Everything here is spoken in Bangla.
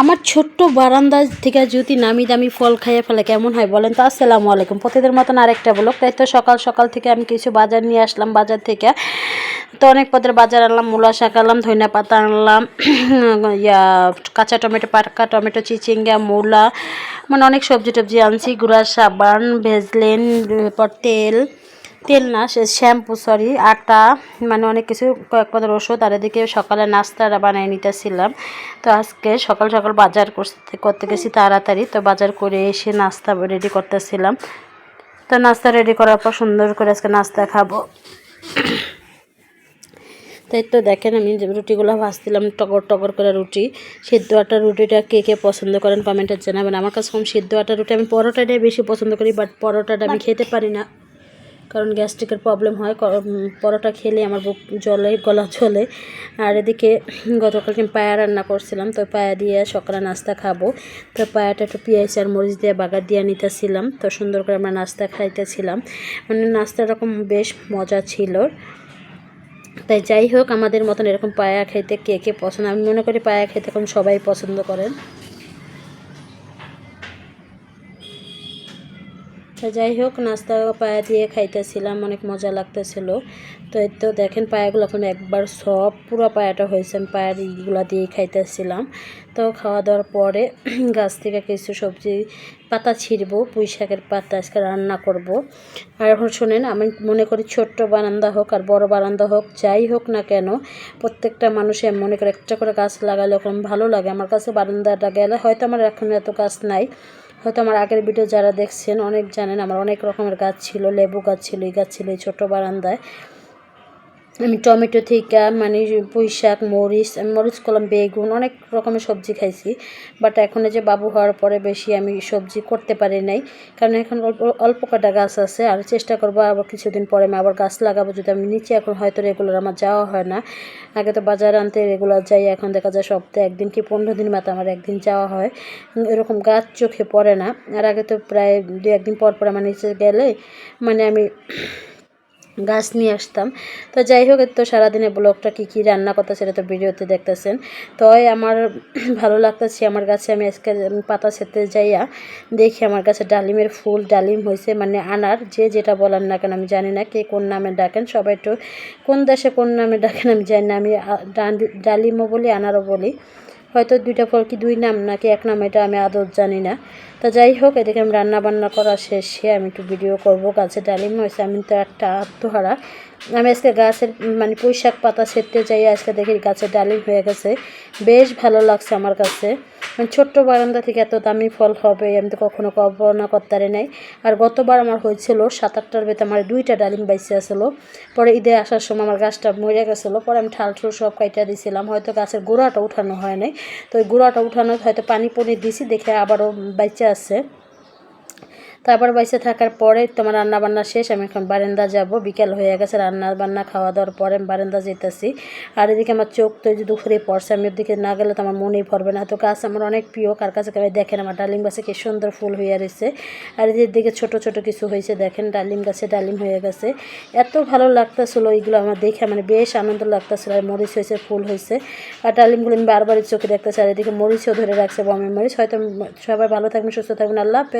আমার ছোট্ট বারান্দা থেকে যদি নামি দামি ফল খাইয়ে ফেলে, কেমন হয় বলেন তো? আসসালামু আলাইকুম। প্রতিদের মতন আরেকটা ব্লগ। তাই তো সকাল সকাল থেকে আমি কিছু বাজার নিয়ে আসলাম, বাজার থেকে। তো অনেক পদের বাজার আনলাম, মূলা শাক আনলাম, ধনিয়া পাতা আনলাম, ইয়া, কাঁচা টমেটো, পাকা টমেটো, চিচিঙ্গা, মূলা মানে অনেক সবজি টবজি আনছি। গুঁড়া, সাবান, ভেজলেন এরপর তেল তেল না সে শ্যাম্পু সরি আটা মানে অনেক কিছু কয়েক পদের ওষুধ আর এদিকে সকালে নাস্তাটা বানিয়ে নিতেছিলাম। তো আজকে সকাল সকাল বাজার করতে করতে গেছি তাড়াতাড়ি তো বাজার করে এসে নাস্তা রেডি করতেছিলাম। তো নাস্তা রেডি করার পর সুন্দর করে আজকে নাস্তা খাব। তাই তো দেখেন আমি যে রুটিগুলো ভাজছিলাম টগর টগর করে রুটি সিদ্ধ আটা রুটিটা কে কে পছন্দ করেন কমেন্টে জানাবেন। আমার কাছে কম সিদ্ধ আটা রুটি আমি পরোটাটাই বেশি পছন্দ করি বাট পরোটাটা আমি খেতে পারি না। কারণ গ্যাস্ট্রিকের প্রবলেম হয় পরোটা খেলে আমার বুক জলে গলা চলে আর এদিকে গতকালকে আমি পায়া রান্না করছিলাম, তো পায়া দিয়ে সকালে নাস্তা খাব। তো পায়াটা একটু পেঁয়াজ আর মরিচ দিয়ে বাগার দিয়ে নিতেছিলাম তো সুন্দর করে আমরা নাস্তা খাইতেছিলাম। মানে নাস্তা এরকম বেশ মজা ছিল। তাই যাই হোক, আমাদের মতন এরকম পায়া খেতে কে কে পছন্দ, আমি মনে করি পায়া খেতে এখন সবাই পছন্দ করেন। তো যাই হোক, নাস্তা পায়া দিয়ে খাইতেছিলাম, অনেক মজা লাগতেছিল। তো এই তো দেখেন পায়াগুলো এখন একবার সব পুরো পায়াটা হয়েছে, আমি পায়ার ইগুলো দিয়ে খাইতেছিলাম। তো খাওয়া দাওয়ার পরে গাছ থেকে কিছু সবজি, পাতা ছিঁড়বো, পুঁই শাকের পাতা আজকে রান্না করব। আর এখন শোনেন, আমি মনে করি ছোট্ট বারান্দা হোক আর বড় বারান্দা হোক, যাই হোক না কেন, প্রত্যেকটা মানুষের মনে করে একটা করে গাছ লাগালে ওরকম ভালো লাগে। আমার কাছে বারান্দাটা গেলে হয়তো আমার এখন এত গাছ নাই। হয়তো আমার আগের ভিডিও যারা দেখছেন অনেক জানেন আমার অনেক রকমের গাছ ছিল, লেবু গাছ ছিল, এই গাছ ছিল এই ছোটো বারান্দায়। আমি টমেটো থেকে মানে পুঁই শাক মরিচ মরিচ, কলম, বেগুন, অনেক রকমের সবজি খাইছি। বাট এখন যে বাবু হওয়ার পরে বেশি আমি সবজি করতে পারি নাই। কারণ এখন অল্প অল্প কটা গাছ আছে, আর চেষ্টা করব আবার কিছুদিন পরে আমি আবার গাছ লাগাবো। যদি আমি নিচে এখন হয়তো রেগুলার আমার যাওয়া হয় না। আগে তো বাজার আনতে রেগুলার যাই, এখন দেখা যায় সপ্তাহে একদিন কি পনেরো দিন মাত্র আমার একদিন যাওয়া হয়। এরকম গাছ চোখে পড়ে না। আর আগে তো প্রায় দু একদিন পর পর আমার নিচে গেলে মানে আমি গাছ নিয়ে আসতাম। তো যাই হোক তো সারাদিনে ব্লগটা কী কী রান্না করতে সেটা তো ভিডিওতে দেখতেছেন। তো আমার ভালো লাগতেছে, আমার গাছে আমি আজকে পাতা ছেড়তে যাইয়া দেখি আমার কাছে ডালিমের ফুল, ডালিম হয়েছে মানে আনার, যে যেটা বলার না কেন আমি জানি না, কে কোন নামে ডাকেন, সবাই একটু কোন দেশে কোন নামে ডাকেন আমি জানি না, আমি ডালিমও বলি, আনারও বলি। হয়তো দুইটা ফল কি দুই নাম নাকি এক নাম, এটা আমি আদর জানি না। তা যাই হোক, এদিকে আমি রান্না বান্না করা শেষে আমি একটু ভিডিও করব। গাছে ডালিম হয়েছে, আমি তো একটা আত্মহারা। আমি আজকে গাছের মানে পুঁই শাক পাতা সেরতে যাই, আজকে দেখি গাছে ডালিম হয়ে গেছে। বেশ ভালো লাগছে আমার কাছে। ছোট্ট বারান্দা থেকে এত দামি ফল হবে, আমি তো কখনো কল্পনা করতে নাই। আর গতবার আমার হয়েছিল সাত আটটার বেতে আমার দুইটা ডালিম বাইসে আসলো। পরে ঈদে আসার সময় আমার গাছটা মরে গেছিল। পরে আমি ঠাল ঠুল সব কাইটা দিয়েছিলাম হয়তো গাছের গোড়াটা উঠানো হয় নাই। তো ওই গোড়াটা উঠানো হয়তো পানি পনির দিছি, দেখে আবারও বাইচে আছে। তারপর বাইসে থাকার পরে তোমার রান্না বান্না শেষ, আমি এখন বারান্দা যাব। বিকেল হয়ে গেছে রান্না বান্না খাওয়া দাওয়ার পরে আমি বারান্দা যেতেছি। আর এদিকে আমার চোখ তো এই যে দুপুরে পড়ছে, আমি ওদিকে না গেলে তো আমার মনেই পড়বে না। তো গাছ আমার অনেক প্রিয়, কার কাছে কাছে দেখেন? আমার ডালিম গাছে কি সুন্দর ফুল হয়ে রয়েছে। আর এদের দিকে ছোট ছোট কিছু হয়েছে, দেখেন ডালিম গাছে ডালিম হয়ে গেছে। এত ভালো লাগতেছিলো এইগুলো আমার দেখে মানে বেশ আনন্দ লাগতেছিল। আর মরিচ হয়েছে, ফুল হয়েছে। আর ডালিমগুলো আমি বারবারই চোখে দেখতেছি। আর এদিকে মরিচও ধরে রাখছে বমের মরিচ। হয়তো সবাই ভালো থাকবেন, সুস্থ থাকবেন। আল্লাহ।